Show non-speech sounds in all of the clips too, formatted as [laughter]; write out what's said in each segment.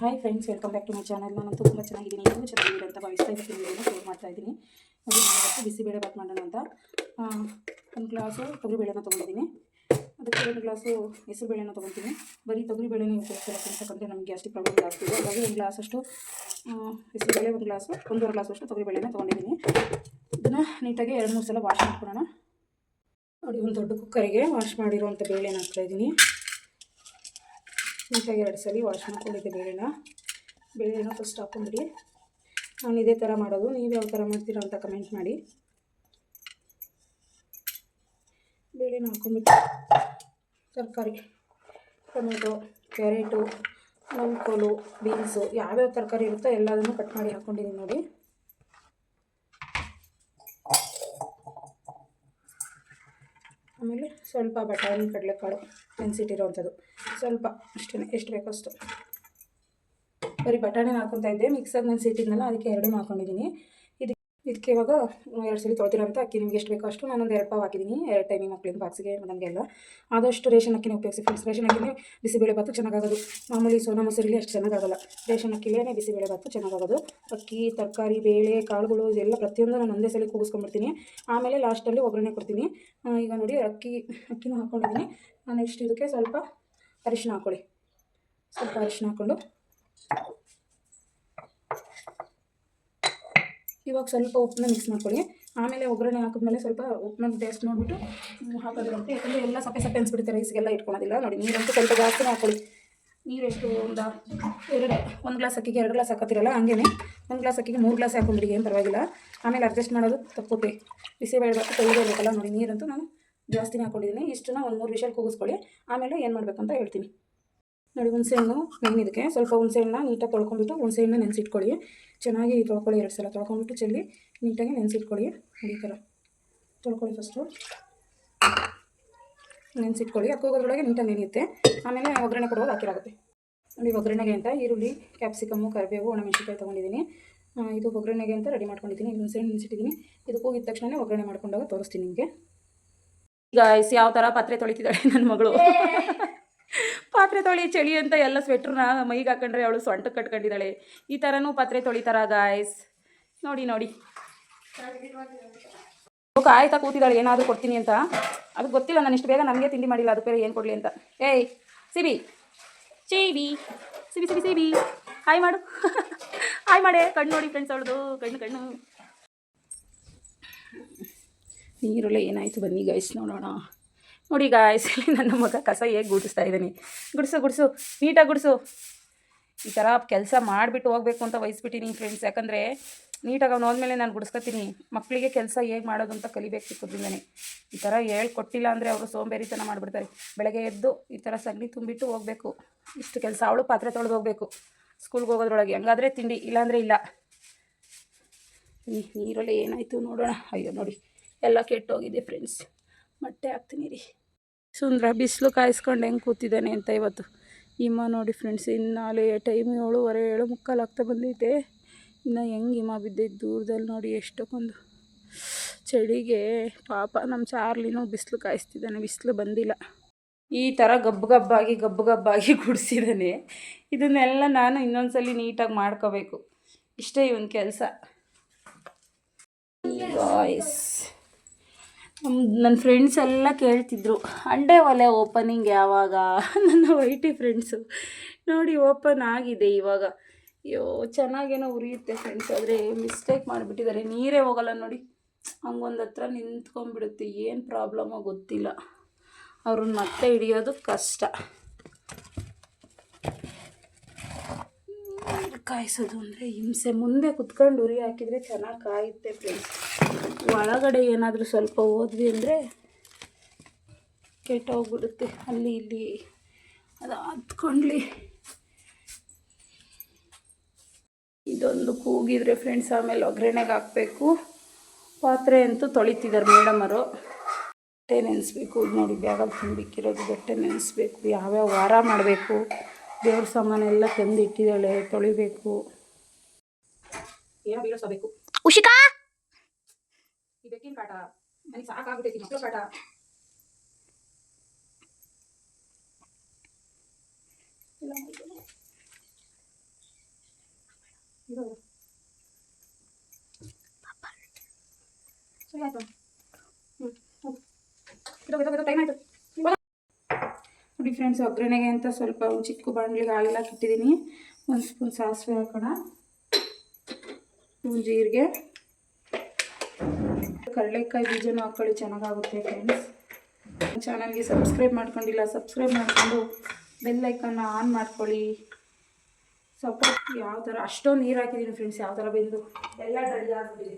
Hi friends welcome back to my channel ನಾನಂತೂ ತುಂಬ ಚೆನ್ನಾಗಿದ್ದೀನಿ. ನೀವು ಚೆನ್ನಾಗಿದೆ ಅಂತ ಭಾವಿಸ್ತಾ ಇದ್ದೀನಿ. ಶೇರ್ ಮಾಡ್ತಾ ಇದ್ದೀನಿ. ಇವತ್ತು ಬಿಸಿಬೇಳೆ ಬಾತ್ ಮಾಡೋಣ ಅಂತ. ಒಂದು ಗ್ಲಾಸು ತೊಗರಿಬೇಳೆನ ತೊಗೊಂಡಿದ್ದೀನಿ. ಅದಕ್ಕೆ ಒಂದು ಗ್ಲಾಸು ಹೆಸರುಬೇಳೆನ ತೊಗೊತೀನಿ ಬರೀ ತೊಗರಿಬೇಳೆನೇ ಉಪಯೋಗಿಸ್ತಾರೆ ಫ್ರೆಂಡ್ಸ್ ನಮಗೆ ಗ್ಯಾಸ್ಟ್ರಿಕ್ ಪ್ರಾಬ್ಲಮ್ ಜಾಸ್ತಿ ಇದೆ. ಹಾಗಾಗಿ ಒಂದು ಗ್ಲಾಸಷ್ಟು ಹೆಸರುಬೇಳೆ ಒಂದು ಗ್ಲಾಸು, ಒಂದೂವರೆ ಗ್ಲಾಸಷ್ಟು ತೊಗರಿಬೇಳೆನ ತೊಗೊಂಡಿದ್ದೀನಿ. ಇದನ್ನು ನೀಟಾಗಿ ಎರಡು ಮೂರು ಸಲ ವಾಶ್ ಮಾಡ್ಕೊಳ್ಳೋಣ. ನೋಡಿ, ಒಂದು ದೊಡ್ಡ ಕುಕ್ಕರಿಗೆ ವಾಶ್ ಮಾಡಿರುವಂಥ ಬೇಳೆನ ಹಾಕ್ತಾಯಿದ್ದೀನಿ ನೀಟಾಗಿ ಎರಡು ಸಲ ವಾಶ್ ಮಾಡ್ಕೊಂಡಿದ್ದೆ ಬೇಳೆನ. ಬೇಳೆನ ಫಸ್ಟ್ ಹಾಕೊಂಡ್ಬಿಡಿ. ನಾನು ಇದೇ ಥರ ಮಾಡೋದು. ನೀವು ಯಾವ ಥರ ಮಾಡ್ತೀರಾ ಅಂತ ಕಮೆಂಟ್ ಮಾಡಿ. ಬೇಳೆನ ಹಾಕೊಂಡ್ಬಿಟ್ಟು ತರಕಾರಿ, ಟೊಮೆಟೊ, ಕ್ಯಾರೆಟು ನಲ್ಕೋಲು ಬೀನ್ಸು ಯಾವ್ಯಾವ ತರಕಾರಿ ಇರುತ್ತೋ ಎಲ್ಲದನ್ನು ಕಟ್ ಮಾಡಿ ಹಾಕ್ಕೊಂಡಿದ್ದೀನಿ ನೋಡಿ. ಆಮೇಲೆ ಸ್ವಲ್ಪ ಬಟಾಣಿ, ಕಡಲೆಕಾಳು ನೆನೆಸಿಟ್ಟಿರೋವಂಥದ್ದು ಸ್ವಲ್ಪ ಅಷ್ಟೇ ಎಷ್ಟು ಬೇಕೋ ಅಷ್ಟು. ಬರೀ ಬಟಾಣಿನ ಹಾಕೊತಾ ಇದ್ದೆ ಮಿಕ್ಸರ್ ನೆನೆಸಿಟ್ಟಿದ್ನಲ್ಲ ಅದಕ್ಕೆ ಎರಡೂ ಹಾಕೊಂಡಿದ್ದೀನಿ ಇದಕ್ಕೆ ಇದಕ್ಕೆ ಇವಾಗ ಎರಡು ಸಲ ತೊಳ್ದಿರೋಂಥ ಅಕ್ಕಿ ನಿಮ್ಗೆ ಎಷ್ಟು ಬೇಕೋ ಅಷ್ಟು ನಾನೊಂದು ಎರಡು ಪಾವು ಹಾಕಿದ್ದೀನಿ ಎರಡು ಟೈಮಿಗೆ ಮಕ್ಕಳಿಂದ ಬಾಕ್ಸಿಗೆ ನಮಗೆಲ್ಲ ಆದಷ್ಟು ರೇಷನ್ ಅಕ್ಕಿನ ಉಪಯೋಗಿಸಿ ಫ್ರೆಂಡ್ಸ್ ರೇಷನ್ ಅಕ್ಕಿನೇ ಬಿಸಿಬೇಳೆ ಭಾತು ಚೆನ್ನಾಗಾಗೋದು. ಮಾಮೂಲಿ ಸೋನಾ ಮೊಸರಲ್ಲಿ ಅಷ್ಟು ಚೆನ್ನಾಗಾಗಲ್ಲ. ರೇಷನ್ ಅಕ್ಕಿಲೇ ಬಿಸಿಬೇಳೆ ಭಾತು ಚೆನ್ನಾಗಾಗೋದು. ಅಕ್ಕಿ, ತರಕಾರಿ, ಬೇಳೆ, ಕಾಳುಗಳು, ಇದೆಲ್ಲ ಪ್ರತಿಯೊಂದು ನಾನು ಒಂದೇ ಸಲ ಕೂಗಿಸ್ಕೊಂಡ್ಬಿಡ್ತೀನಿ. ಆಮೇಲೆ ಲಾಸ್ಟಲ್ಲಿ ಒಗ್ಗರಣೆ ಕೊಡ್ತೀನಿ. ಈಗ ನೋಡಿ, ಅಕ್ಕಿ, ಅಕ್ಕಿನೂ ಹಾಕ್ಕೊಂಡಿದ್ದೀನಿ ನೆಕ್ಸ್ಟ್ ಇದಕ್ಕೆ ಸ್ವಲ್ಪ ಅರಿಶಿನ ಹಾಕೊಳ್ಳಿ ಸ್ವಲ್ಪ ಅರಿಶಿನ ಹಾಕ್ಕೊಂಡು. ಇವಾಗ ಸ್ವಲ್ಪ ಉಪ್ಪನ್ನ ಮಿಕ್ಸ್ ಮಾಡ್ಕೊಳ್ಳಿ. ಆಮೇಲೆ ಒಗ್ಗರಣೆ ಹಾಕಿದ್ಮೇಲೆ ಸ್ವಲ್ಪ ಉಪ್ಪನ್ನ ಟೇಸ್ಟ್ ನೋಡಿಬಿಟ್ಟು ಹಾಕೋದಿರುತ್ತೆ ಯಾಕಂದರೆ ಎಲ್ಲ ಸಪ್ಪೆ ಸಪ್ಪೆ ಅನ್ಸ್ಬಿಡುತ್ತೆ ರೈಸ್ಗೆಲ್ಲ ಇಟ್ಕೊಳೋದಿಲ್ಲ. ನೋಡಿ, ನೀರಂತೂ ಸ್ವಲ್ಪ ಜಾಸ್ತಿ ಹಾಕೊಳ್ಳಿ ನೀರು ಎಷ್ಟು ಒಂದು ಎರಡು, ಒಂದು ಗ್ಲಾಸ್ ಅಕ್ಕಿಗೆ ಎರಡು ಗ್ಲಾಸ್ ಹಾಕೋತಿರಲ್ಲ ಹಂಗೇನೆ. ಒಂದು ಗ್ಲಾಸ್ ಅಕ್ಕಿಗೆ ಮೂರು ಗ್ಲಾಸ್ ಹಾಕೊಂಡ್ಬಿಡಿ, ಏನು ಪರವಾಗಿಲ್ಲ. ಆಮೇಲೆ ಅಡ್ಜಸ್ಟ್ ಮಾಡೋದು ತಪ್ಪುತ್ತೆ. ಬಿಸಿ ಬೇಡಬೇಕು ತೆಗೆದಿರಬೇಕಲ್ಲ ನೋಡಿ, ನೀರಂತೂ ನಾನು ಜಾಸ್ತಿನೇ ಹಾಕೊಂಡಿದ್ದೀನಿ ಇಷ್ಟನ್ನ ಒಂದು ಮೂರು ವಿಷಲ್ ಕೂಗಿಸ್ಕೊಳ್ಳಿ. ಆಮೇಲೆ ಏನು ಮಾಡಬೇಕಂತ ಹೇಳ್ತೀನಿ. ನೋಡಿ, ಹುಣಸೆಹಣ್ಣು ಮೇನ್ ಇದಕ್ಕೆ. ಸ್ವಲ್ಪ ಹುಣಸೆಹಣ್ಣ ನೀಟಾಗಿ ತೊಳ್ಕೊಂಬಿಟ್ಟು ಹುಣಸೆಹಣ್ಣು ನೆನೆಸಿಟ್ಕೊಳ್ಳಿ. ಚೆನ್ನಾಗಿ ತೊಳ್ಕೊಳ್ಳಿ, ಎರಡು ಸಲ ತೊಳ್ಕೊಂಡ್ಬಿಟ್ಟು ಚೆಲ್ಲಿ ನೀಟಾಗಿ ನೆನೆಸಿಟ್ಕೊಳ್ಳಿ. ಈ ಥರ ತೊಳ್ಕೊಳ್ಳಿ ಫಸ್ಟು ನೆನೆಸಿಟ್ಕೊಳ್ಳಿ. ಅದು ಹೋಗೋದ್ರೊಳಗೆ ನೀಟಾಗಿ ನೆನೆಯುತ್ತೆ. ಆಮೇಲೆ ಒಗ್ಗರಣೆ ಕೊಡುವಾಗ ಹಾಕಿರಾಗುತ್ತೆ ನೋಡಿ, ಒಗ್ಗರಣೆಗೆ ಅಂತ ಈರುಳ್ಳಿ ಕ್ಯಾಪ್ಸಿಕಮ್ಮು ಕರಿಬೇವು, ಒಣಮೆಣಸಿನ್ಕಾಯಿ ತೊಗೊಂಡಿದ್ದೀನಿ ಇದು ಒಗ್ಗರಣೆಗೆ ಅಂತ ರೆಡಿ ಮಾಡ್ಕೊಂಡಿದ್ದೀನಿ ಹುಣಸೆಹಣ್ಣು ನೆನೆಸಿಟ್ಟಿದ್ದೀನಿ ಇದು ಕೂಗಿದ ತಕ್ಷಣ ಒಗ್ಗರಣೆ ಮಾಡ್ಕೊಂಡಾಗ ತೋರಿಸ್ತೀನಿ ನಿಮಗೆ. ಗಾಯ್ಸ್ ಯಾವ ಥರ ಪಾತ್ರೆ ತೊಳಿತಿದ್ದಾಳೆ [laughs] ನನ್ನ ಮಗಳು. ಪಾತ್ರೆ ತೊಳಿ ಚಳಿ ಅಂತ ಎಲ್ಲ ಸ್ವೆಟ್ರನ್ನ ಮೈಗೆ ಹಾಕೊಂಡ್ರೆ ಅವಳು ಸೊಂಟ ಕಟ್ಕೊಂಡಿದ್ದಾಳೆ. ಈ ಥರನೂ ಪಾತ್ರೆ ತೊಳಿತಾರ ಗಾಯ್ಸ್ ನೋಡಿ ನೋಡಿ. ಕಾಯ್ತಾ ಕೂತಿದ್ದಾಳೆ ಏನಾದರೂ ಕೊಡ್ತೀನಿ ಅಂತ. ಅದು ಗೊತ್ತಿಲ್ಲ ನಾನು ಇಷ್ಟು ಬೇಗ ನನಗೆ ತಿಂಡಿ ಮಾಡಿಲ್ಲ ಅದು ಬೇರೆ ಏನು ಕೊಡಲಿ ಅಂತ. ಏಯ್ ಸಿಬಿ. ಚೇವಿ ಸಿಬಿ ಸಿಬಿ ಸಿಬಿ. ಹಾಯ್ ಮಾಡು. [laughs] ಹಾಯ್ ಮಾಡೆ. ಕಣ್ಣು ನೋಡಿ ಫ್ರೆಂಡ್ಸ್ ಅವಳದು. ಕಣ್ಣು ಕಣ್ಣು. ನೀರೆಲ್ಲ ಏನಾಯಿತು? ಬನ್ನಿ ಗೈಸ್ ನೋಡೋಣ. ನೋಡಿ ಗಾಯ್ಸ್ ಇಲ್ಲಿ ನನ್ನ ಮಗ ಕಸ ಹೇಗೆ ಗುಡಿಸ್ತಾ ಇದ್ದೀನಿ. ಗುಡಿಸು ಗುಡಿಸು ನೀಟಾಗಿ ಗುಡಿಸು. ಈ ಥರ ಕೆಲಸ ಮಾಡಿಬಿಟ್ಟು ಹೋಗಬೇಕು ಅಂತ ವಹಿಸ್ಬಿಟ್ಟಿನಿ ಫ್ರೆಂಡ್ಸ್ ಯಾಕಂದರೆ ನೀಟಾಗಿ ಅವ್ನು ಹೋದ್ಮೇಲೆ ನಾನು ಗುಡಿಸ್ಕೊತೀನಿ. ಮಕ್ಕಳಿಗೆ ಕೆಲಸ ಹೇಗೆ ಮಾಡೋದು ಅಂತ ಕಲಿಬೇಕು ಚಿಕ್ಕದ್ರಿಂದನೇ. ಈ ಥರ ಹೇಳ್ಕೊಟ್ಟಿಲ್ಲ ಅಂದರೆ ಅವರು ಸೋಂಬೇರಿತನ ಮಾಡಿಬಿಡ್ತಾರೆ. ಬೆಳಗ್ಗೆ ಎದ್ದು ಈ ಥರ ಸಗಣಿ ತುಂಬಿಟ್ಟು ಹೋಗಬೇಕು. ಇಷ್ಟು ಕೆಲಸ ಅವಳು ಪಾತ್ರೆ ತೊಳೆದು ಹೋಗಬೇಕು. ಸ್ಕೂಲ್ಗೆ ಹೋಗೋದ್ರೊಳಗೆ. ಹಂಗಾದ್ರೆ ತಿಂಡಿ ಇಲ್ಲಾಂದರೆ ಇಲ್ಲ. ನೀರಲ್ಲಿ ಏನಾಯಿತು ನೋಡೋಣ. ಅಯ್ಯೋ, ನೋಡಿ. ಎಲ್ಲ ಕೆಟ್ಟೋಗಿದೆ ಫ್ರೆಂಡ್ಸ್ ಮೊಟ್ಟೆ ಹಾಕ್ತೀನಿ ರೀ. ಸುಂದ್ರ ಬಿಸಿಲು ಕಾಯಿಸ್ಕೊಂಡು ಹೆಂಗೆ ಕೂತಿದ್ದಾನೆ ಅಂತ ಇವತ್ತು. ಹಿಮ ನೋಡಿ ಫ್ರೆಂಡ್ಸ್ ಇನ್ನಾಲೆ ಟೈಮ್ ಏಳುವರೆ ಏಳು ಮುಕ್ಕಾಲು ಆಗ್ತಾ ಬಂದೈತೆ. ಇನ್ನು ಹೆಂಗೆ ಹಿಮ ಬಿದ್ದೈತೆ ದೂರದಲ್ಲಿ ನೋಡಿ ಎಷ್ಟಕ್ಕೊಂದು. ಚಳಿಗೆ ಪಾಪ ನಮ್ಮ ಚಾರ್ಲಿನೂ ಬಿಸಿಲು ಕಾಯಿಸ್ತಿದ್ದಾನೆ, ಬಿಸಿಲು ಬಂದಿಲ್ಲ. ಈ ಥರ ಗಬ್ಬು ಗಬ್ಬಾಗಿ ಗಬ್ಬು ಗಬ್ಬಾಗಿ ಗುಡಿಸಿದ್ದಾನೆ ಇದನ್ನೆಲ್ಲ ನಾನು ಇನ್ನೊಂದ್ಸಲಿ ನೀಟಾಗಿ ಮಾಡ್ಕೋಬೇಕು. ಇಷ್ಟೇ ಇವನ್ ಕೆಲಸ. ನನ್ನ ಫ್ರೆಂಡ್ಸ್ ಎಲ್ಲ ಕೇಳ್ತಿದ್ರು, ಅಂಡೆ ಒಲೆ ಓಪನಿಂಗ್ ಯಾವಾಗ? [laughs] ನನ್ನ ವೈಟಿ ಫ್ರೆಂಡ್ಸು ನೋಡಿ ಓಪನ್ ಆಗಿದೆ ಇವಾಗ. ಅಯ್ಯೋ, ಚೆನ್ನಾಗೇನೋ ಉರಿಯುತ್ತೆ ಫ್ರೆಂಡ್ಸ್ ಆದರೆ ಮಿಸ್ಟೇಕ್ ಮಾಡಿಬಿಟ್ಟಿದ್ದಾರೆ. ನೀರೇ ಹೋಗಲ್ಲ ನೋಡಿ. ಹಂಗೊಂದು ಹತ್ರ ನಿಂತ್ಕೊಂಡ್ಬಿಡುತ್ತೆ. ಏನು ಪ್ರಾಬ್ಲಮೋ ಗೊತ್ತಿಲ್ಲ. ಅವ್ರನ್ನ ಮತ್ತೆ ಹಿಡಿಯೋದು ಕಷ್ಟ. ಕಾಯಿಸೋದು ಅಂದರೆ ಹಿಂಸೆ. ಮುಂದೆ ಕುತ್ಕೊಂಡು ಉರಿ ಹಾಕಿದರೆ ಚೆನ್ನಾಗಿ ಕಾಯುತ್ತೆ ಫ್ರೆಂಡ್ಸ್ ಒಳಗಡೆ ಏನಾದರೂ ಸ್ವಲ್ಪ ಹೋದ್ವಿ ಅಂದರೆ ಕೆಟ್ಟೋಗ್ಬಿಡುತ್ತೆ. ಅಲ್ಲಿ ಇಲ್ಲಿ ಅದು ಹತ್ಕೊಂಡ್ಲಿ ಇದೊಂದು ಕೂಗಿದ್ರೆ ಫ್ರೆಂಡ್ಸ್ ಆಮೇಲೆ ಒಗ್ಗರಣೆಗೆ ಹಾಕಬೇಕು. ಪಾತ್ರೆ ಅಂತೂ ತೊಳಿತಿದ್ದಾರೆ ಮೇಡಮರು ಬಟ್ಟೆ ನೆನೆಸ್ಬೇಕು. ನೋಡಿ ಬ್ಯಾಗಲ್ಲಿ ತುಂಬಿಕ್ಕಿರೋದು ಬಟ್ಟೆ ನೆನೆಸ್ಬೇಕು. ಯಾವ್ಯಾವ ವಾರ ಮಾಡಬೇಕು. ದೇವ್ರ ಸಾಮಾನೆಲ್ಲ ತಂದು ಇಟ್ಟಿದ್ದಾಳೆ ತೊಳಿಬೇಕು. ಉಷಿಕಾ! ಈ ಬೆಕ್ಕಿನ ಕಾಟ ನನಗೆ ಸಾಕಾಗ್ಬಿಟ್ಟೈತಿ ಮಕ್ಳು ಕಾಟ ಇಲ್ಲ ಇದು ಸರಿ ಆಯ್ತು ಹ್ಞೂ ಹೋಗು ಇದು ಇದು ಇದು ಟೈಮ್ ಆಯಿತು ನೋಡಿ ಫ್ರೆಂಡ್ಸ್ ಒಗ್ಗರಣೆಗೆ ಅಂತ ಸ್ವಲ್ಪ ಒಂದು ಚಿಕ್ಕ ಬಾಣಲಿಗೆ ಆಯಿಲ್ ಹಾಕಿಟ್ಟಿದ್ದೀನಿ ಒಂದು ಸ್ಪೂನ್ ಸಾಸಿವೆ ಹಾಕೋಣ ಒಂದು ಜೀರಿಗೆ ಕಡಲೆಕಾಯಿ ಬೀಜನೂ ಹಾಕ್ಕೊಳ್ಳಿ ಚೆನ್ನಾಗಾಗುತ್ತೆ ಫ್ರೆಂಡ್ಸ್ ಚಾನಲ್ಗೆ ಸಬ್ಸ್ಕ್ರೈಬ್ ಮಾಡ್ಕೊಂಡಿಲ್ಲ ಸಬ್ಸ್ಕ್ರೈಬ್ ಮಾಡಿಕೊಂಡು ಬೆಲ್ ಆನ್ ಮಾಡ್ಕೊಳ್ಳಿ. ಸಪೋರ್ಟ್ ಯಾವ ಥರ ಅಷ್ಟೊಂದು ನೀರು ಹಾಕಿದ್ದೀನಿ ಫ್ರೆಂಡ್ಸ್ ಯಾವ ಥರ ಬೆಂದು. ಎಲ್ಲ ಡ್ರೈ ಆಗಿಬಿಡಿ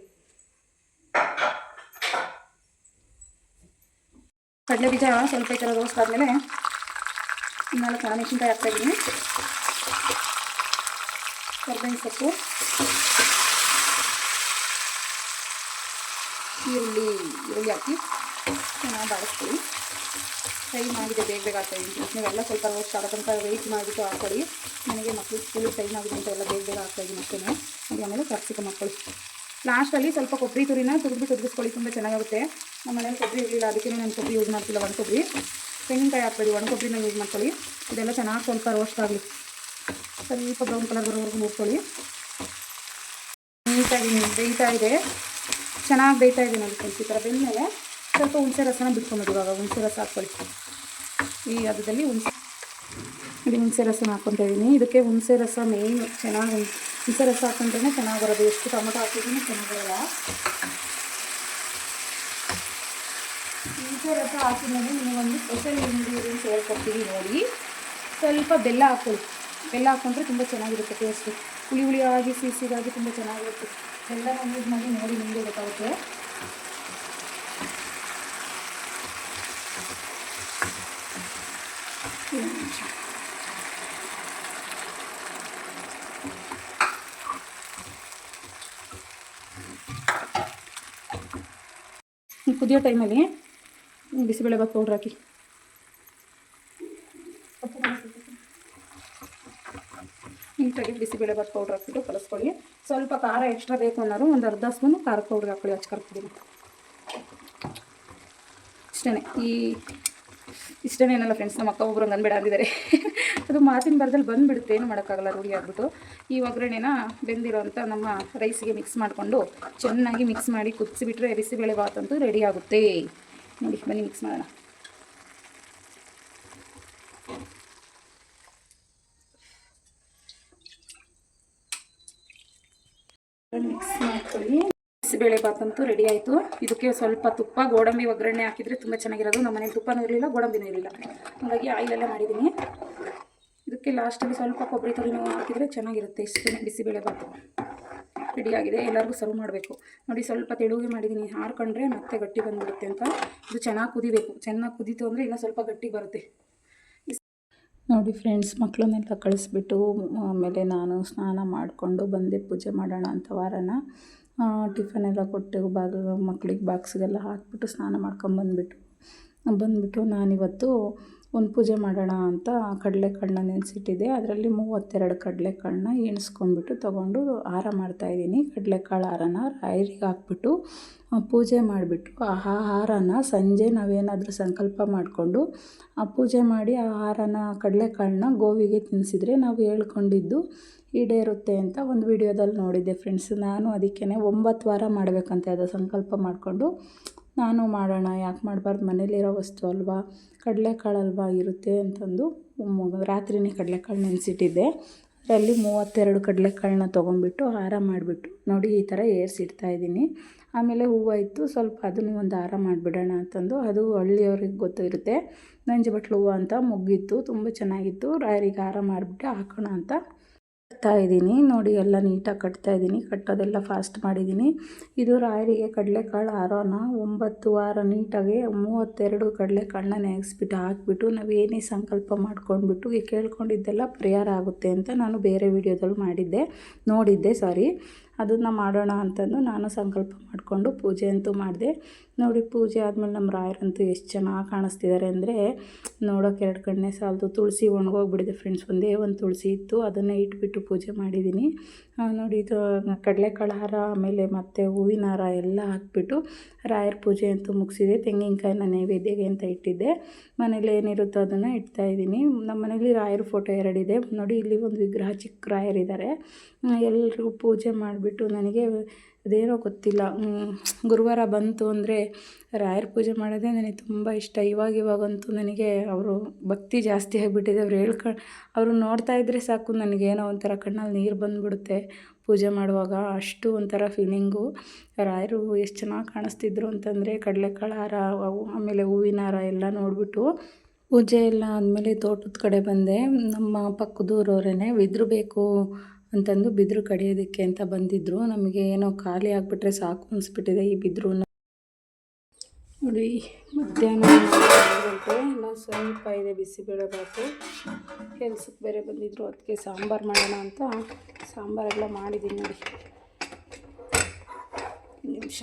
ಕಡಲೆ ಬೀಜ ಸ್ವಲ್ಪ ಈ ಥರ ದೋಸ್ತಾದ್ಮೇಲೆ ನಾಲ್ಕು ಮೆಣಸಿನ್ಕಾಯಿ ಹಾಕ್ತಾಯಿದ್ದೀನಿ ಕರ್ಬೇವಿನ ಸೊಪ್ಪು. ಈರುಳ್ಳಿ ಈರುಳ್ಳಿ ಹಾಕಿ ಚೆನ್ನಾಗಿ ಬಾಡಿಸ್ತೀವಿ ಫ್ರೈ ಮಾಡಿದೆ ಬೇಗ ಬೇಗ ಹಾಕ್ತಾಯಿದ್ದೀನಿ ನೀವೆಲ್ಲ ಸ್ವಲ್ಪ ರೋಸ್ಟ್ ಆಗೋ ತನಕ ವೆಯ್ಟ್ ಮಾಡಿಬಿಟ್ಟು ಹಾಕ್ಕೊಳ್ಳಿ ನನಗೆ ಮಕ್ಕಳು ಸ್ಕೂಲ್ ಟೈಮ್ ಆಗಿದೆ ಅಂತ ಎಲ್ಲ ಬೇಗ ಬೇಗ ಹಾಕ್ತಾಯಿದ್ದೀನಿ ಅಷ್ಟೇ ಹಾಗೆ ಆಮೇಲೆ ಕ್ಯಾಪ್ಸಿಕಮ್ ಮಕ್ಕಳು. ಲಾಸ್ಟಲ್ಲಿ ಸ್ವಲ್ಪ ಕೊಬ್ಬರಿ ತುರಿನ ತುರಿದ್ಬಿಟ್ಟು ತುರಿಸ್ಕೊಳ್ಳಿ. ತುಂಬ ಚೆನ್ನಾಗುತ್ತೆ ನಮ್ಮ ಮನೇಲಿ ಕೊಬ್ಬರಿ ಇರಲಿಲ್ಲ. ಅದಕ್ಕೆ ನಾನು ಕೊಬ್ಬರಿ ಯೂಸ್ ಮಾಡ್ತಿಲ್ಲ. ಒಣ ಕೊಬ್ಬರಿ. ತೆಂಗಿನಕಾಯಿ ಹಾಕ್ಬೇಡಿ. ಒಣ ಕೊಬ್ಬರಿನ ಯೂಸ್ ಮಾಡ್ಕೊಳ್ಳಿ. ಇದೆಲ್ಲ ಚೆನ್ನಾಗಿ ಸ್ವಲ್ಪ ರೋಸ್ಟ್ ಆಗಲಿ. ಸ್ವಲ್ಪ ಬ್ರೌನ್ ಕಲರ್ ಬರೋವರೆಗೂ ನೋಡ್ಕೊಳ್ಳಿ. ನೀಟಾಗಿ ಬೇಯ್ತಾ ಇದೆ. ಚೆನ್ನಾಗಿ ಬೇಯ್ತಾ ಇದೆ ನೋಡಿ ಫ್ರೆಂಡ್ಸ್ ಈ ಥರ ಬೆಂದಮೇಲೆ ಸ್ವಲ್ಪ ಹುಣಸೆ ರಸನ ಬಿಟ್ಕೊಂಬಿಡಿ ಇವಾಗ ಹುಣಸೆ ರಸ ಹಾಕ್ಕೊಳ್ಳಿ ಈ ಅದರಲ್ಲಿ ಹುಣಸೆ ಇದು ಹುಣಸೆ ರಸನ ಹಾಕ್ಕೊತಾ ಇದ್ದೀನಿ ಇದಕ್ಕೆ ಹುಣಸೆ ರಸ ಮೇಯ್ನು ಚೆನ್ನಾಗಿ ಹುಣಸೆ ರಸ ಹಾಕೊಂಡ್ರೆ ಚೆನ್ನಾಗಿ ಬರೋದು. ಎಷ್ಟು ಟೊಮೊಟೊ ಹಾಕಿದ್ರೂ ಚೆನ್ನಾಗಿ ಬರೋಲ್ಲ. ಹುಣಸೆ ರಸ ಹಾಕಿದ್ಮೇಲೆ ಒಂದು ಸ್ಪೆಷಲ್ ಇಂಗ್ರೀಡಿಯೆಂಟ್ಸ್ ಹೇಳ್ಕೊಡ್ತೀವಿ ನೋಡಿ. ಸ್ವಲ್ಪ ಬೆಲ್ಲ ಹಾಕ್ಕೊಳ್ಳಿ ಬೆಲ್ಲ ಹಾಕ್ಕೊಂಡ್ರೆ ತುಂಬ ಚೆನ್ನಾಗಿರುತ್ತೆ ಟೇಸ್ಟು ಹುಳಿ ಹುಳಿಯಾಗಿ ಸಿಹಿಸಿಗಾಗಿ ತುಂಬ ಚೆನ್ನಾಗಿರುತ್ತೆ. ಬೆಲ್ಲ ಯೂಸ್ ಮಾಡಿ ನೋಡಿ ನಿಮಗೆ ಗೊತ್ತಾಗುತ್ತೆ. ಕುದಿಯೋ ಟೈಮಲ್ಲಿ ಬಿಸಿಬೇಳೆಭಾತ್ ಪೌಡ್ರ್ ಹಾಕಿ. ನೀಟಾಗಿ ಬಿಸಿಬೇಳೆಬಾತ್ ಪೌಡ್ರ್ ಹಾಕ್ಬಿಟ್ಟು ಕಲಿಸ್ಕೊಳ್ಳಿ. ಸ್ವಲ್ಪ ಖಾರ ಎಕ್ಸ್ಟ್ರಾ ಬೇಕು ಅನ್ನೋರು ಒಂದು ಅರ್ಧ ಸ್ಪೂನು ಖಾರ ಪೌಡ್ರ್ ಹಾಕೊಳ್ಳಿ, ಅಚ್ಚು ಕರ್ಕೊಡಿ ಇಷ್ಟೇ ಈ ಇಷ್ಟೇ ಏನಲ್ಲ ಫ್ರೆಂಡ್ಸ್ ನಮ್ಮ ಅಕ್ಕ ಒಬ್ಬರು ಹಂಗೆ ಅನ್ಬೇಡ ಅಂದಿದ್ದಾರೆ. [laughs] ಅದು ಮಾತಿನ ಬರದಲ್ಲಿ ಬಂದುಬಿಡುತ್ತೆ, ಏನು ಮಾಡೋಕ್ಕಾಗಲ್ಲ, ರೂಢಿ ಆಗ್ಬಿಟ್ಟು. ಈ ಒಗ್ಗರಣೆನ ಬೆಂದಿರೋಂಥ ನಮ್ಮ ರೈಸ್ಗೆ ಮಿಕ್ಸ್ ಮಾಡಿಕೊಂಡು ಚೆನ್ನಾಗಿ ಮಿಕ್ಸ್ ಮಾಡಿ ಕುದಿಸಿಬಿಟ್ರೆ ಬಿಸಿಬೇಳೆ ಭಾತ್ ಅಂತೂ ರೆಡಿ ಆಗುತ್ತೆ. ನೋಡಿ, ಬನ್ನಿ ಮಿಕ್ಸ್ ಮಾಡೋಣ ಮಿಕ್ಸ್ ಮಾಡ್ಕೊಳ್ಳಿ ಅಂತೂ ರೆಡಿ ಆಯಿತು. ಇದಕ್ಕೆ ಸ್ವಲ್ಪ ತುಪ್ಪ, ಗೋಡಂಬಿ ಒಗ್ಗರಣೆ ಹಾಕಿದರೆ ತುಂಬ ಚೆನ್ನಾಗಿರೋದು. ನಮ್ಮ ಮನೇಲಿ ತುಪ್ಪನೂ ಇರಲಿಲ್ಲ, ಗೋಡಂಬಿನೂ ಇರಲಿಲ್ಲ. ಹಾಗಾಗಿ ಆಯಿಲೆಲ್ಲ ಮಾಡಿದ್ದೀನಿ. ಇದಕ್ಕೆ ಲಾಸ್ಟಲ್ಲಿ ಸ್ವಲ್ಪ ಕೊಬ್ಬರಿ ತುರಿನೂ ಹಾಕಿದರೆ ಚೆನ್ನಾಗಿರುತ್ತೆ ಇಷ್ಟೇ ಬಿಸಿಬೇಳೆಬಾತು ರೆಡಿಯಾಗಿದೆ ಎಲ್ಲರಿಗೂ ಸರ್ವ್ ಮಾಡಬೇಕು. ನೋಡಿ, ಸ್ವಲ್ಪ ತೆಳುಗೆ ಮಾಡಿದ್ದೀನಿ. ಹಾರ್ಕೊಂಡ್ರೆ ಮತ್ತೆ ಗಟ್ಟಿ ಬಂದುಬಿಡುತ್ತೆ ಅಂತ. ಇದು ಚೆನ್ನಾಗಿ ಕುದಿಬೇಕು. ಚೆನ್ನಾಗಿ ಕುದೀತು ಅಂದರೆ ಇನ್ನೂ ಸ್ವಲ್ಪ ಗಟ್ಟಿ ಬರುತ್ತೆ. ನೋಡಿ ಫ್ರೆಂಡ್ಸ್ ಮಕ್ಕಳನ್ನೆಲ್ಲ ಕಳಿಸ್ಬಿಟ್ಟು, ಆಮೇಲೆ ನಾನು ಸ್ನಾನ ಮಾಡಿಕೊಂಡು ಬಂದೆ, ಪೂಜೆ ಮಾಡೋಣ ಅಂತ ವಾರನ. ಟಿಫನ್ ಎಲ್ಲ ಕೊಟ್ಟು ಬಾಗ ಮಕ್ಳಿಗೆ ಬಾಕ್ಸ್ಗೆಲ್ಲ ಹಾಕ್ಬಿಟ್ಟು ಸ್ನಾನ ಮಾಡ್ಕೊಂಬಂದ್ಬಿಟ್ಟು ಬಂದುಬಿಟ್ಟು ನಾನಿವತ್ತು ಒಂದು ಪೂಜೆ ಮಾಡೋಣ ಅಂತ ಕಡಲೆಕಾಳನ್ನ ನೆನೆಸಿಟ್ಟಿದ್ದೆ. ಅದರಲ್ಲಿ ಮೂವತ್ತೆರಡು ಕಡಲೆಕಾಳನ್ನ ಎಣಿಸ್ಕೊಂಬಿಟ್ಟು ತೊಗೊಂಡು ಹಾರ ಮಾಡ್ತಾಯಿದ್ದೀನಿ ಕಡಲೆಕಾಳು, ಹಾರನ ರಾಯರಿಗೆ ಹಾಕ್ಬಿಟ್ಟು ಪೂಜೆ ಮಾಡಿಬಿಟ್ಟು ಆ ಹಾರನ ಸಂಜೆ ನಾವೇನಾದರೂ ಸಂಕಲ್ಪ ಮಾಡಿಕೊಂಡು, ಆ ಪೂಜೆ ಮಾಡಿ ಆ ಹಾರನ ಕಡಲೆಕಾಳನ್ನ ಗೋವಿಗೆ ತಿನ್ನಿಸಿದ್ರೆ ನಾವು ಹೇಳ್ಕೊಂಡಿದ್ದು ಈಡೇರುತ್ತೆ ಅಂತ ಒಂದು ವಿಡಿಯೋದಲ್ಲಿ ನೋಡಿದ್ದೆ ಫ್ರೆಂಡ್ಸ್. ನಾನು ಅದಕ್ಕೇ ಒಂಬತ್ತು ವಾರ ಮಾಡಬೇಕಂತ ಅದು ಸಂಕಲ್ಪ ಮಾಡಿಕೊಂಡು. ನಾನು ಮಾಡೋಣ, ಯಾಕೆ ಮಾಡಬಾರ್ದು, ಮನೇಲಿರೋ ವಸ್ತು ಅಲ್ವಾ, ಕಡಲೆಕಾಳು ಅಲ್ವಾ ಇರುತ್ತೆ ಅಂತಂದು ರಾತ್ರಿನೇ ಕಡಲೆಕಾಳು ನೆನೆಸಿಟ್ಟಿದ್ದೆ. ಅದರಲ್ಲಿ ಮೂವತ್ತೆರಡು ಕಡಲೆಕಾಳನ್ನ ತೊಗೊಂಡ್ಬಿಟ್ಟು ಹಾರ ಮಾಡಿಬಿಟ್ಟು ನೋಡಿ ಈ ಥರ ಏರ್ಸಿಡ್ತಾ ಇದ್ದೀನಿ. ಆಮೇಲೆ ಹೂವು ಇತ್ತು ಸ್ವಲ್ಪ ಅದನ್ನು ಒಂದು ಹಾರ ಮಾಡಿಬಿಡೋಣ ಅಂತಂದು. ಅದು ಹಳ್ಳಿಯವ್ರಿಗೆ ಗೊತ್ತಿರುತ್ತೆ. ನಂಜುಬಟ್ಲು ಹೂವು ಅಂತ ಮುಗ್ಗಿತ್ತು, ತುಂಬ ಚೆನ್ನಾಗಿತ್ತು. ರಾಯರಿಗೆ ಹಾರ ಮಾಡಿಬಿಟ್ಟು ಹಾಕೋಣ ಅಂತ ಕಟ್ತಾ ಇದ್ದೀನಿ. ನೋಡಿ, ಎಲ್ಲ ನೀಟಾಗಿ ಕಟ್ತಾ ಇದ್ದೀನಿ. ಕಟ್ಟೋದೆಲ್ಲ ಫಾಸ್ಟ್ ಮಾಡಿದ್ದೀನಿ. ಇದು ರಾಯರಿಗೆ ಕಡಲೆಕಾಳು ಆರೋನ. ಒಂಬತ್ತು ವಾರ ನೀಟಾಗಿ ಮೂವತ್ತೆರಡು ಕಡಲೆಕಾಳನ್ನ ನೆನೆಸ್ಬಿಟ್ಟು ಹಾಕ್ಬಿಟ್ಟು, ನಾವು ಏನೇ ಸಂಕಲ್ಪ ಮಾಡ್ಕೊಂಡ್ಬಿಟ್ಟು ಕೇಳ್ಕೊಂಡಿದ್ದೆಲ್ಲ ಪರಿಹಾರ ಆಗುತ್ತೆ ಅಂತ ನಾನು ಬೇರೆ ವಿಡಿಯೋದಲ್ಲಿ ಮಾಡಿದ್ದೆ. ನೋಡಿದ್ದೆ ಸಾರಿ ಅದನ್ನು ಮಾಡೋಣ ಅಂತಂದು ನಾನು ಸಂಕಲ್ಪ ಮಾಡಿಕೊಂಡು ಪೂಜೆ ಅಂತೂ ಮಾಡಿದೆ. ನೋಡಿ, ಪೂಜೆ ಆದಮೇಲೆ ನಮ್ಮ ರಾಯರಂತೂ ಎಷ್ಟು ಚೆನ್ನಾಗಿ ಕಾಣಿಸ್ತಿದ್ದಾರೆ ಅಂದರೆ, ನೋಡೋಕೆ ಎರಡು ಕಣ್ಣೆ ಸಾಲದು. ತುಳಸಿ ಒಣಗೋಗ್ಬಿಡಿದೆ ಫ್ರೆಂಡ್ಸ್ ಒಂದೇ ಒಂದು ತುಳಸಿ ಇತ್ತು, ಅದನ್ನು ಇಟ್ಬಿಟ್ಟು ಪೂಜೆ ಮಾಡಿದ್ದೀನಿ ನೋಡಿ, ಇದು ಕಡಲೆಕಾಳು ಹಾರ ಆಮೇಲೆ ಮತ್ತು ಹೂವಿನ ಹಾರ ಎಲ್ಲ ಹಾಕ್ಬಿಟ್ಟು ರಾಯರ ಪೂಜೆ ಅಂತೂ ಮುಗಿಸಿದೆ. ತೆಂಗಿನಕಾಯಿನ ನೈವೇದ್ಯಗೆ ಅಂತ ಇಟ್ಟಿದ್ದೆ. ಮನೇಲಿ ಏನಿರುತ್ತೋ ಅದನ್ನು ಇಡ್ತಾ ಇದ್ದೀನಿ ನಮ್ಮ ಮನೇಲಿ ರಾಯರ ಫೋಟೋ ಎರಡಿದೆ. ನೋಡಿ, ಇಲ್ಲಿ ಒಂದು ವಿಗ್ರಹ ಚಿಕ್ಕ ರಾಯರಿದ್ದಾರೆ ಎಲ್ಲರಿಗೂ ಪೂಜೆ ಮಾಡಿಬಿಟ್ಟು ನನಗೆ ಅದೇನೋ ಗೊತ್ತಿಲ್ಲ. ಗುರುವಾರ ಬಂತು ಅಂದರೆ ರಾಯರ ಪೂಜೆ ಮಾಡೋದೇ ನನಗೆ ತುಂಬ ಇಷ್ಟ. ಇವಾಗ ಇವಾಗಂತೂ ನನಗೆ ಅವರು ಭಕ್ತಿ ಜಾಸ್ತಿ ಆಗಿಬಿಟ್ಟಿದೆ. ಅವ್ರು ಹೇಳ್ಕ, ಅವರು ನೋಡ್ತಾ ಇದ್ದರೆ ಸಾಕು ನನಗೇನೋ ಒಂಥರ ಕಣ್ಣಲ್ಲಿ ನೀರು ಬಂದುಬಿಡುತ್ತೆ ಪೂಜೆ ಮಾಡುವಾಗ. ಅಷ್ಟು ಒಂಥರ ಫೀಲಿಂಗು ರಾಯರು ಎಷ್ಟು ಚೆನ್ನಾಗಿ ಕಾಣಿಸ್ತಿದ್ರು ಅಂತಂದರೆ ಕಡಲೆಕಾಳು ಹಾರ ಆಮೇಲೆ ಹೂವಿನ ಹಾರ ಎಲ್ಲ ನೋಡಿಬಿಟ್ಟು ಪೂಜೆ ಎಲ್ಲ ಆದಮೇಲೆ ತೋಟದ ಕಡೆ ಬಂದೆ. ನಮ್ಮ ಪಕ್ಕದೂರವರೇ ಬಿದ್ರು ಬೇಕು ಅಂತಂದು ಬಿದ್ರು ಕಡಿಯೋದಕ್ಕೆ ಅಂತ ಬಂದಿದ್ದರು ನಮಗೆ ಏನೋ ಖಾಲಿ ಆಗಿಬಿಟ್ರೆ ಸಾಕು ಅನಿಸ್ಬಿಟ್ಟಿದೆ ಈ ಬಿದ್ರು ನೋಡಿ, ಮಧ್ಯಾಹ್ನ ಗಂಟೆ ಇನ್ನೂ ಸ್ವಲ್ಪ ಇದೆ ಬಿಸಿಬೇಳೆಬಾತು ಕೆಲ್ಸಕ್ಕೆ ಬೇರೆ ಬಂದಿದ್ರು ಅದಕ್ಕೆ ಸಾಂಬಾರು ಮಾಡೋಣ ಅಂತ ಸಾಂಬಾರೆಲ್ಲ ಮಾಡಿದ್ದೀನಿ ನೋಡಿ. ನಿಮಿಷ.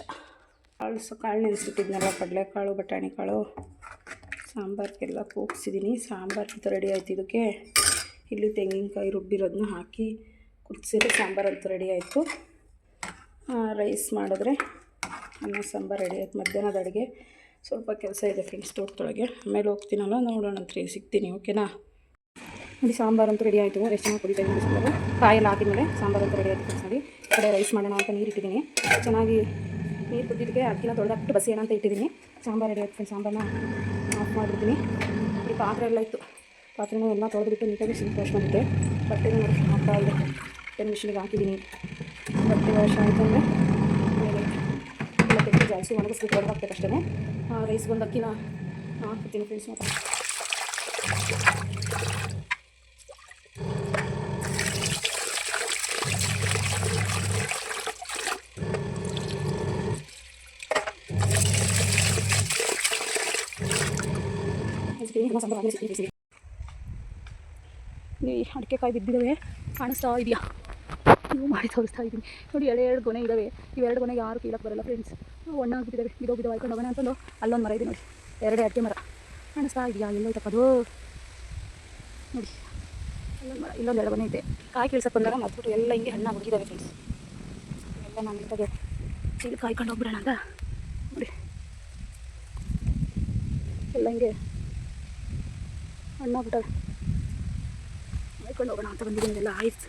ಕಾಳು ಕಾಳು ನೆನೆಸಿಟ್ಟಿದ್ನಲ್ಲ ಕಡಲೆಕಾಳು ಬಟಾಣಿ ಕಾಳು ಸಾಂಬಾರಿಗೆಲ್ಲ ಕೂಗ್ಸಿದ್ದೀನಿ ಸಾಂಬಾರು ರೆಡಿ ಆಯ್ತು ಇದಕ್ಕೆ. ಇಲ್ಲಿ ತೆಂಗಿನಕಾಯಿ ರುಬ್ಬಿರೋದನ್ನ ಹಾಕಿ ಕುದಿಸಿದ್ರೆ ಸಾಂಬಾರು ಅಂತೂ ರೆಡಿ ಆಯಿತು. ರೈಸ್ ಮಾಡಿದ್ರೆ ಅನ್ನ, ಸಾಂಬಾರು ರೆಡಿ ಆಯ್ತು. ಮಧ್ಯಾಹ್ನದ ಅಡುಗೆ. ಸ್ವಲ್ಪ ಕೆಲಸ ಇದೆ ಫ್ರೆಂಡ್ಸ್ ತೋಟದೊಳಗೆ. ಆಮೇಲೆ ಹೋಗ್ತೀನಲ್ಲ, ನೋಡೋಣ ಅಂತ ಸಿಗ್ತೀನಿ, ಓಕೆನಾ? ನೋಡಿ, ಸಾಂಬಾರು ಅಂತೂ ರೆಡಿ ಆಯಿತು. ಎಷ್ಟು ಚೆನ್ನಾಗಿ ಕುಡಿತಾ ಇದ್ದೀನಿ ಸಾಂಬಾರು. ಕಾಯೆಲ್ಲ ಹಾಕಿದ್ಮೇಲೆ ಸಾಂಬಾರು ಅಂತೂ ರೆಡಿ ಆಯಿತು ನೋಡಿ ಕಡೆ ರೈಸ್ ಮಾಡೋಣ ಅಂತ ನೀರು ಇಟ್ಟಿದ್ದೀನಿ. ಚೆನ್ನಾಗಿ ನೀರು ಕುದ್ದಿದ್ದಕ್ಕೆ ಅಕ್ಕಿನ ತೊಳೆದಾಕ್ಬಿಟ್ಟು ಬಸಿ ಅಂತ ಇಟ್ಟಿದ್ದೀನಿ. ಸಾಂಬಾರು ರೆಡಿ ಆಯ್ತು ಸಾಂಬಾರನ್ನ ಆಫ್ ಮಾಡಿರ್ತೀನಿ ಈ ಪಾತ್ರೆ ಎಲ್ಲ ಇತ್ತು. ಪಾತ್ರೆನೂ ಎಲ್ಲ ತೊಳೆದ್ಬಿಟ್ಟು ನೀಟಾಗಿ ಸಿಂಪ್ ವಾಶ್ ಮಾಡಿದ್ದೆ. ಬಟ್ಟೆ ನೋಡಿ ಹಾಕ್ತಾ ಪೆನ್ ಮಿಷಿನಿಗೆ ಹಾಕಿದ್ದೀನಿ ಬಟ್ಟೆ ವಾಶ್ ಆಯಿತು ಅಂದರೆ ಆಮೇಲೆ ಎಲ್ಲ ತೆಗೆದು ಜಾಲಿಸಿ ಒಣಗಿಸ್ಬಿಟ್ಟು ಹೊರಗೆ ಹಾಕ್ಬೇಕು ಅಷ್ಟೇ ರೈಸ್ ಬಂದು ಅಕ್ಕಿನ ಹಾಕ್ತೀನಿ ಫ್ರೆಂಡ್ಸ್ ಮತ್ತೆ ಈ ಅಡಿಕೆ ಕಾಯಿ ಬಿದ್ದಿದ್ದಾವೆ ಕಾಣಿಸ್ತಾ ಇದೆಯಾ ನೀವು ಮಾಡಿ ತೋರಿಸ್ತಾ ಇದ್ದೀನಿ. ನೋಡಿ ಎರಡು ಎರಡು ಗೊನೆ ಇದ್ದಾವೆ ಇವೆರಡು ಗೊನೆ ಯಾರು ಕೀಳಕ್ಕೆ ಬರಲ್ಲ ಫ್ರೆಂಡ್ಸ್ ಒಣ್ಣಾಗ್ಬಿಟ್ಟಿದ್ದಾವೆ ಬಿದೋ ಬಿದೋ ಆಯ್ಕೊಂಡು ಹೋಗೋಣ ಅಂತಂದು ಅಲ್ಲೊಂದು ಮರ ಇದೆ ನೋಡಿ. ಎರಡೇ ಅಡಿಕೆ ಮರ. ಕಾಣಿಸ್ತಾ ಇದೆಯಾ? ಅದು. ನೋಡಿ, ಅಲ್ಲೊಂದು ಮರ, ಇಲ್ಲೊಂದು ಎರಡು ಗೊನೆ ಇದೆ. ಕಾಯಿ ಕೀಳ್ಸಕ್ಕೆ ಬಂದಾಗ ಮತ್ಬಿಟ್ಟು ಎಲ್ಲ ಹಿಂಗೆ ಹಣ್ಣು ಹುಡುಗಿದ್ದಾವೆ ಫ್ರೆಂಡ್ಸ್ ಎಲ್ಲ ನಾನು ಇದ್ದಾಗೆ ಚೀಲ ಕಾಯ್ಕೊಂಡು ಹೋಗ್ಬಿಡೋಣ ಅಂತ. ನೋಡಿ. ಎಲ್ಲ ಹಿಂಗೆ ಹಣ್ಣಾಗ್ಬಿಟ್ಟವೆ ಕಾಯ್ಕೊಂಡು ಹೋಗೋಣ ಅಂತ ಬಂದಿದ್ದೀನಿ. ಎಲ್ಲ ಆಯ್ತು.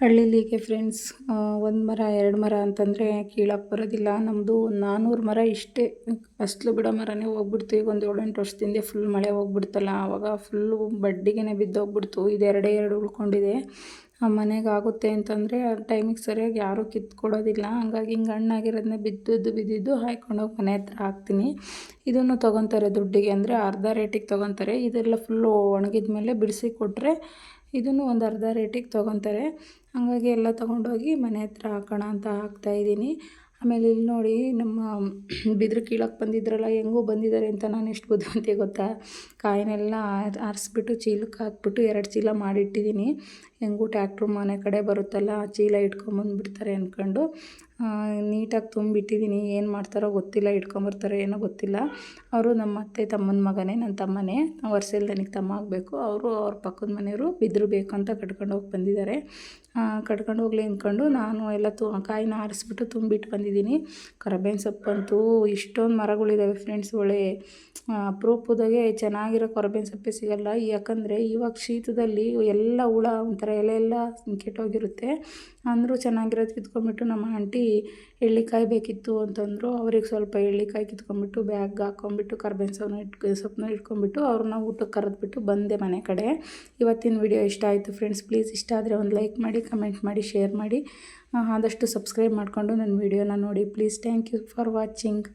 ಹಳ್ಳಿಲಿಗೆ ಫ್ರೆಂಡ್ಸ್ ಒಂದು ಮರ, ಎರಡು ಮರ ಅಂತಂದರೆ ಕೀಳಕ್ಕೆ ಬರೋದಿಲ್ಲ. ನಮ್ಮದು ನಾನ್ನೂರು ಮರ ಇಷ್ಟೇ. ಅಸ್ಲು ಬಿಡೋ ಮರನೇ ಹೋಗ್ಬಿಡ್ತು. ಈಗ ಒಂದು ಏಳೆಂಟು ವರ್ಷದಿಂದ ಫುಲ್ ಮಳೆ ಹೋಗ್ಬಿಡ್ತಲ್ಲ. ಆವಾಗ ಫುಲ್ಲು ಬಡ್ಡಿಗೆ ಬಿದ್ದೋಗ್ಬಿಡ್ತು. ಇದು ಎರಡೇ ಎರಡು ಉಳ್ಕೊಂಡಿದೆ. ಆ, ಮನೆಗೆ ಆಗುತ್ತೆ ಅಂತಂದರೆ ಆ ಟೈಮಿಗೆ ಸರಿಯಾಗಿ ಯಾರೂ ಕಿತ್ಕೊಡೋದಿಲ್ಲ. ಹಂಗಾಗಿ ಹಿಂಗೆ ಹಣ್ಣಾಗಿರೋದನ್ನ ಬಿದ್ದಿದ್ದು ಬಿದ್ದಿದ್ದು ಹಾಯ್ಕೊಂಡೋಗಿ ಮನೆ ಹತ್ರ ಹಾಕ್ತೀನಿ. ಇದನ್ನು ತೊಗೊತಾರೆ ದುಡ್ಡಿಗೆ. ಅಂದರೆ ಅರ್ಧ ರೇಟಿಗೆ ತೊಗೊತಾರೆ. ಇದೆಲ್ಲ ಫುಲ್ಲು ಒಣಗಿದ ಮೇಲೆ ಬಿಡಿಸಿ ಕೊಟ್ಟರೆ ಇದನ್ನು ಒಂದು ಅರ್ಧ ರೇಟಿಗೆ ತೊಗೊತಾರೆ. ಹಾಗಾಗಿ ಎಲ್ಲ ತೊಗೊಂಡೋಗಿ ಮನೆ ಹತ್ರ ಹಾಕೋಣ ಅಂತ ಹಾಕ್ತಾಯಿದ್ದೀನಿ ಆಮೇಲೆ ಇಲ್ಲಿ ನೋಡಿ ನಮ್ಮ ಬಿದಿರು ಕೀಳಕ್ಕೆ ಬಂದಿದ್ರಲ್ಲ, ಹೆಂಗೂ ಬಂದಿದ್ದಾರೆ ಅಂತ ನಾನು ಎಷ್ಟು ಬುದ್ಧಿವಂತೆ ಗೊತ್ತಾ? ಕಾಯಿನೆಲ್ಲ ಆರಿಸ್ಬಿಟ್ಟು, ಚೀಲಕ್ಕೆ ಹಾಕ್ಬಿಟ್ಟು ಎರಡು ಚೀಲ ಮಾಡಿಟ್ಟಿದ್ದೀನಿ. ಹೆಂಗೂ ಟ್ಯಾಕ್ಟ್ರು ಮನೆ ಕಡೆ ಬರುತ್ತಲ್ಲ, ಆ ಚೀಲ ಇಟ್ಕೊಂಬಂದ್ಬಿಡ್ತಾರೆ ಅಂದ್ಕೊಂಡು ನೀಟಾಗಿ ತುಂಬಿಟ್ಟಿದ್ದೀನಿ. ಏನು ಮಾಡ್ತಾರೋ ಗೊತ್ತಿಲ್ಲ, ಇಟ್ಕೊಂಬರ್ತಾರೋ ಏನೋ ಗೊತ್ತಿಲ್ಲ. ಅವರು ನಮ್ಮ ಅತ್ತೆ ತಮ್ಮನ ಮಗನೇ, ನನ್ನ ತಮ್ಮನೇ. ವರ್ಷದಲ್ಲಿ ನನಗೆ ತಮ್ಮ ಆಗಬೇಕು. ಅವರು ಅವ್ರ ಪಕ್ಕದ ಮನೆಯವರು ಬಿದ್ರು ಬೇಕು ಅಂತ ಕಟ್ಕೊಂಡು ಹೋಗಿ ಬಂದಿದ್ದಾರೆ. ಕಟ್ಕೊಂಡು ಹೋಗ್ಲಿ ಅಂದ್ಕೊಂಡು ನಾನು ಎಲ್ಲ ತು ಕಾಯಿನ ಆರಿಸ್ಬಿಟ್ಟು ತುಂಬಿಟ್ಟು ಬಂದಿದ್ದೀನಿ. ಕರ್ಬೇವಿನ ಸೊಪ್ಪಂತೂ ಇಷ್ಟೊಂದು ಮರಗಳಿದ್ದಾವೆ ಫ್ರೆಂಡ್ಸ್, ಒಳ್ಳೆ ಅಪರೂಪದಾಗೆ ಚೆನ್ನಾಗಿರೋ ಕೊರಬೇನ್ ಸೊಪ್ಪೆ ಸಿಗಲ್ಲ. ಯಾಕಂದರೆ ಇವಾಗ ಶೀತದಲ್ಲಿ ಎಲ್ಲ ಹುಳ ಒಂಥರ ಎಲೆ ಎಲ್ಲ ಕೆಟ್ಟೋಗಿರುತ್ತೆ. ಅಂದರೂ ಚೆನ್ನಾಗಿರೋದು ಕಿತ್ಕೊಂಡ್ಬಿಟ್ಟು ನಮ್ಮ ಆಂಟಿ ಎಳ್ಳಿಕಾಯಿ ಬೇಕಿತ್ತು ಅಂತಂದರು ಅವ್ರಿಗೆ ಸ್ವಲ್ಪ ಎಳ್ಳಿಕಾಯಿ ಕಿತ್ಕೊಂಡ್ಬಿಟ್ಟು ಬ್ಯಾಗ್ ಹಾಕ್ಕೊಂಬಿಟ್ಟು ಕರ್ಬೇವಿನ ಸೊಪ್ಪನ್ನ ಇಟ್ಕೊ ಸೊಪ್ಪನ್ನ ಇಟ್ಕೊಂಡ್ಬಿಟ್ಟು ಅವ್ರನ್ನ ಊಟಕ್ಕೆ ಕರೆದ್ಬಿಟ್ಟು ಬಂದೆ ಮನೆ ಕಡೆ. ಇವತ್ತಿನ ವಿಡಿಯೋ ಇಷ್ಟ ಆಯಿತು ಫ್ರೆಂಡ್ಸ್. ಪ್ಲೀಸ್ ಇಷ್ಟ ಆದರೆ ಒಂದು ಲೈಕ್ ಮಾಡಿ, ಕಮೆಂಟ್ ಮಾಡಿ, ಶೇರ್ ಮಾಡಿ. ಆದಷ್ಟು ಸಬ್ಸ್ಕ್ರೈಬ್ ಮಾಡಿಕೊಂಡು ನನ್ನ ವಿಡಿಯೋನ ನೋಡಿ. Please thank you for watching.